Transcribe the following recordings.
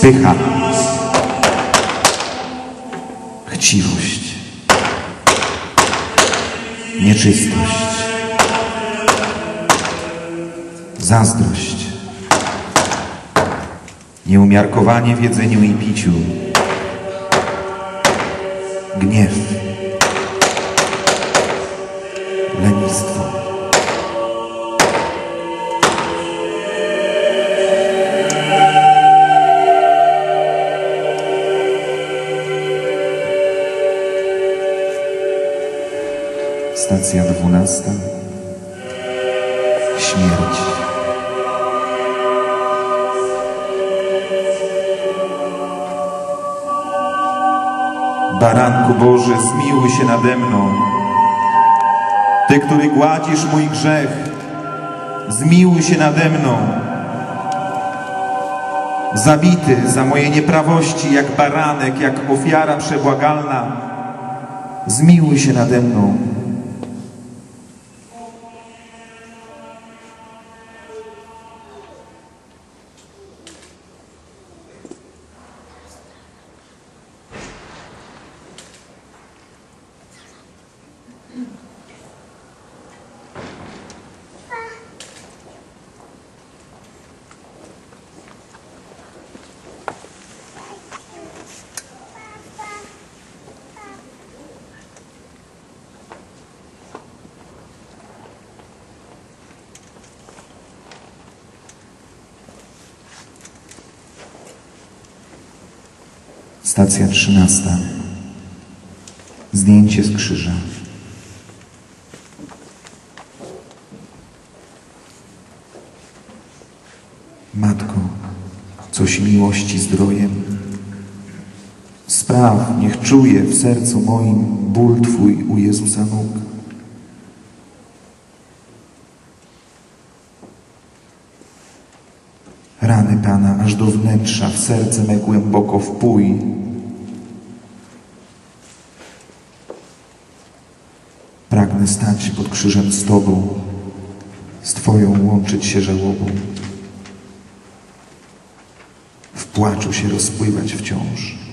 Pycha. Chciwość. Nieczystość. Zazdrość. Nieumiarkowanie w jedzeniu i piciu. Gniew. Lenistwo. Stacja dwunasta. Śmierć. Baranku Boży, zmiłuj się nade mną. Ty, który gładzisz mój grzech, zmiłuj się nade mną. Zabity za moje nieprawości, jak baranek, jak ofiara przebłagalna, zmiłuj się nade mną. Stacja trzynasta. Zdjęcie z krzyża. Matko, coś miłości zdrojem. Spraw, niech czuje w sercu moim ból Twój u Jezusa nóg. Aż do wnętrza w serce me głęboko wpój. Pragnę stać pod krzyżem z Tobą, z Twoją łączyć się żałobą. W płaczu się rozpływać wciąż.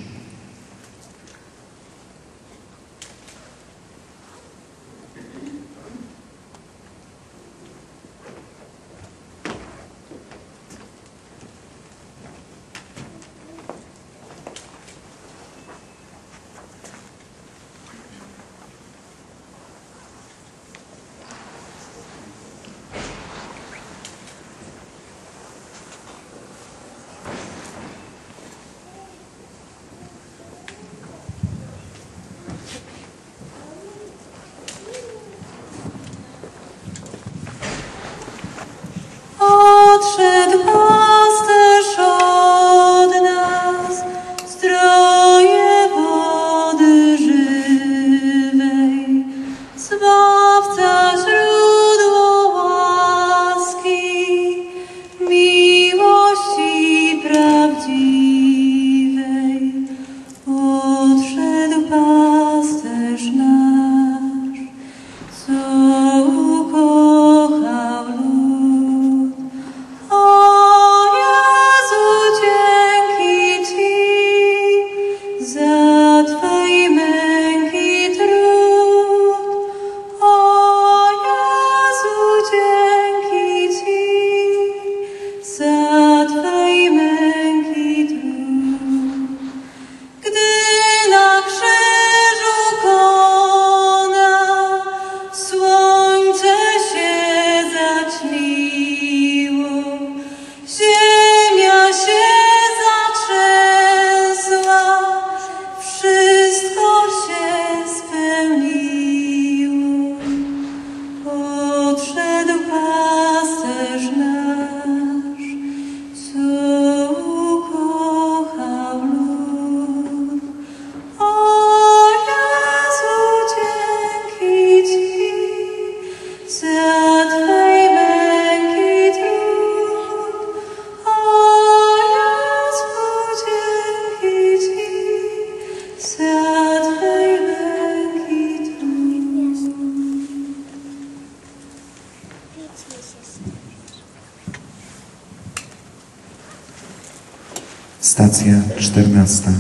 Stacja czternasta.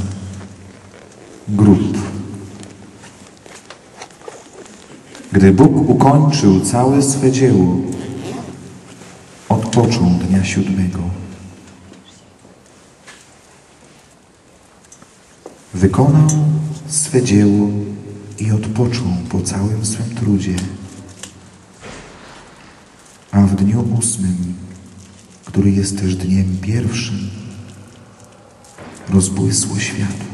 Grób. Gdy Bóg ukończył całe swe dzieło, odpoczął dnia siódmego. Wykonał swe dzieło i odpoczął po całym swym trudzie. A w dniu ósmym, który jest też dniem pierwszym, rozbłysło światło.